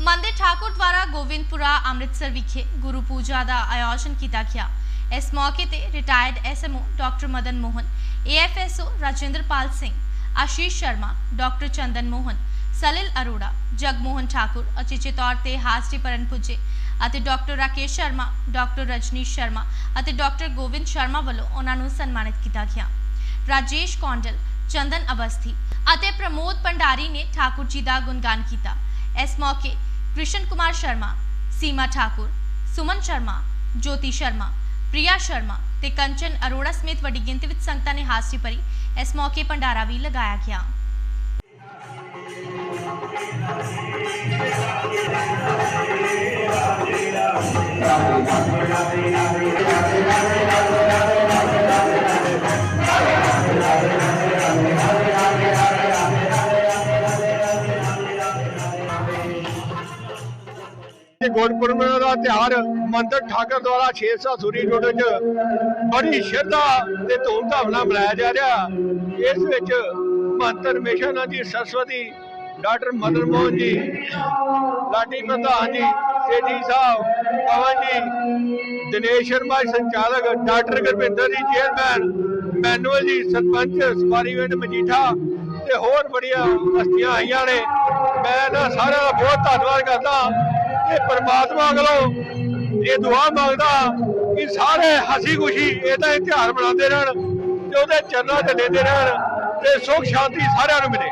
ਮੰਦਿਰ ਠਾਕੁਰ ਦੁਆਰਾ ਗੋਬਿੰਦਪੁਰਾ ਅੰਮ੍ਰਿਤਸਰ ਵਿਖੇ ਗੁਰੂ ਪੂਜਾ ਦਾ ਆਯੋਜਨ ਕੀਤਾ ਗਿਆ। ਇਸ ਮੌਕੇ ਤੇ retired SMO doctor Madan Mohan AFSO Rajinderpal Singh, Ashish Sharma doctor Chandan Mohan, Salil Arora, Jagmohan Thakur ਅਚੇਚੇ ਤੌਰ ਤੇ ਹਾਜ਼ਰੀ ਭਰਨ ਪੁੱਜੇ ਅਤੇ ਡਾਕਟਰ ਰਾਕੇਸ਼ ਸ਼ਰਮਾ ਡਾਕਟਰ ਰਜਨੀਸ਼ ਸ਼ਰਮਾ ਅਤੇ ਡਾਕਟਰ ਗੋਬਿੰਦ ਸ਼ਰਮਾ ਵੱਲੋਂ ਉਹਨਾਂ ਨੂੰ ਸਨਮਾਨਿਤ ਕੀਤਾ ਗਿਆ। ਰਾਜੇਸ਼ ਕੌਂਡਲ, ਚੰਦਨ ਅਵਸਥੀ ਅਤੇ ਪ੍ਰਮੋਦ ਭੰਡਾਰੀ ਨੇ ਠਾਕੁਰ ਜੀ ਦਾ ਗੁਣਗਾਨ ਕੀਤਾ। ਇਸ ਮੌਕੇ ਕ੍ਰਿਸ਼ਨ ਕੁਮਾਰ ਸ਼ਰਮਾ ਸੀਮਾ ਠਾਕੁਰ ਸੁਮਨ ਸ਼ਰਮਾ ਜੋਤੀ ਸ਼ਰਮਾ ਪ੍ਰਿਆ ਸ਼ਰਮਾ ਤੇ ਕੰਚਨ ਅਰੋੜਾ ਸਮੇਤ ਵੱਡੀ ਗਿਣਤੀ ਵਿੱਚ ਸੰਗਤਾਂ ਨੇ ਹਾਜ਼ਰੀ ਭਰੀ ਇਸ ਮੌਕੇ ਭੰਡਾਰਾ ਵੀ ਲਗਾਇਆ ਗਿਆ ਇਹ ਗੁਰਪੁਰਬ ਦਾ ਤਿਉਹਾਰ ਮੰਦਰ ਠਾਕਰ ਦੁਆਰਾ 600 ਸੂਰੀ ਰੋਡ 'ਚ ਬੜੀ ਸ਼ਰਧਾ ਤੇ ਧੂਮਧਾਮ ਨਾਲ ਮਨਾਇਆ ਜਾ ਰਿਹਾ। ਇਸ ਵਿੱਚ ਮੰਤਰ ਮੇਸ਼ਨਾ ਜੀ, ਸਰਸਵਤੀ, ਡਾਕਟਰ ਮਦਨ ਮੋਹਨ ਜੀ, ਲਾਡੀ ਪ੍ਰਧਾਨ ਜੀ, ਸੇਠੀ ਸਾਹਿਬ, ਪਵਨ ਜੀ, ਦਿਨੇਸ਼ ਸ਼ਰਮਾ ਸੰਚਾਲਕ, doctor Gurpinder ji, chairman, manual ਜੀ, ਸਰਪੰਚ ਸਪਾਰੀਵਿੰਡ ਮਜੀਠਾ ਤੇ ਹੋਰ ਬੜੀਆਂ ਹਸਤੀਆਂ ਆਈਆਂ ਨੇ। ਮੈਂ ਇਹਨਾਂ ਸਾਰਿਆਂ ਦਾ ਬਹੁਤ ਧੰਨਵਾਦ ਕਰਦਾ। ਤੇ ਪ੍ਰਮਾਤਮਾ ਕੋਲੋਂ ਇਹ ਦੁਆ ਮੰਗਦਾ ਕਿ ਸਾਰੇ ਹਸੀ ਖੁਸ਼ੀ ਇਹਦਾ ਤਿਉਹਾਰ ਮਨਾਉਂਦੇ ਰਹਿਣ ਤੇ ਉਹਦੇ ਚਰਨਾਂ ਤੇ ਲੈਂਦੇ ਰਹਿਣ ਤੇ ਸੁਖ ਸ਼ਾਂਤੀ ਸਾਰਿਆਂ ਨੂੰ ਮਿਲੇ।